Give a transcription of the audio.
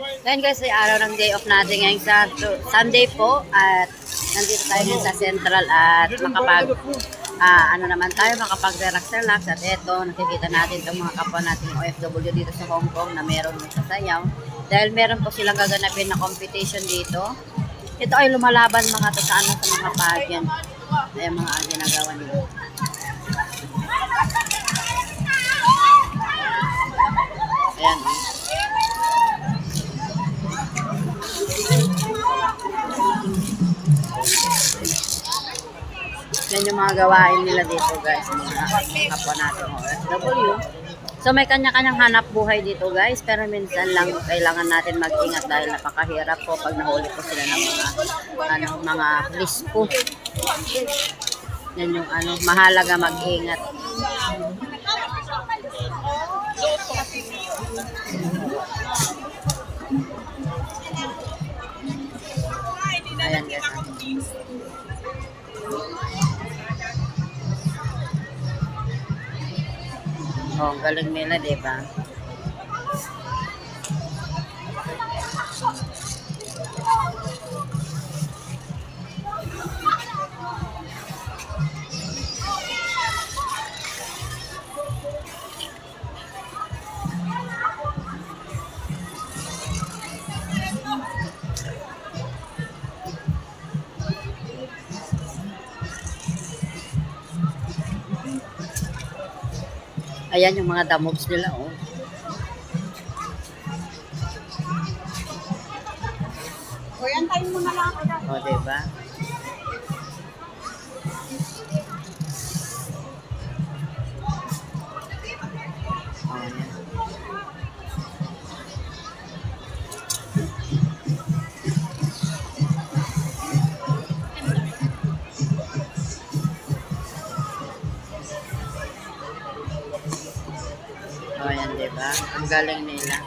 Ngayon guys, ay araw ng day off natin ngayon sa Sunday po at nandito tayo ngayon sa Central at makapag ah, ano naman tayo makapag-relax relax at eto nakikita natin itong mga kapwa nating OFW dito sa Hong Kong na meron sa sayaw dahil meron po silang gaganapin na competition dito. Ito ay lumalaban mga to sa ano sa mga pageant. Ayan mga ginagawa nila. Yan yung mga gawain nila dito guys, mga kapwa natin OFW. So may kanya-kanyang hanap buhay dito guys, pero minsan lang kailangan natin mag-ingat dahil napakahirap po pag nahuli po sila ng mga ano, mga rispo. Yan yung ano, mahalaga mag-ingat. Ayan guys. Oh, galing nila, di ba? Ayan yung mga damogs nila, oh. O yan, tayo mo na lang ako dyan. O, di O, yan, di ba? Ang galing nila.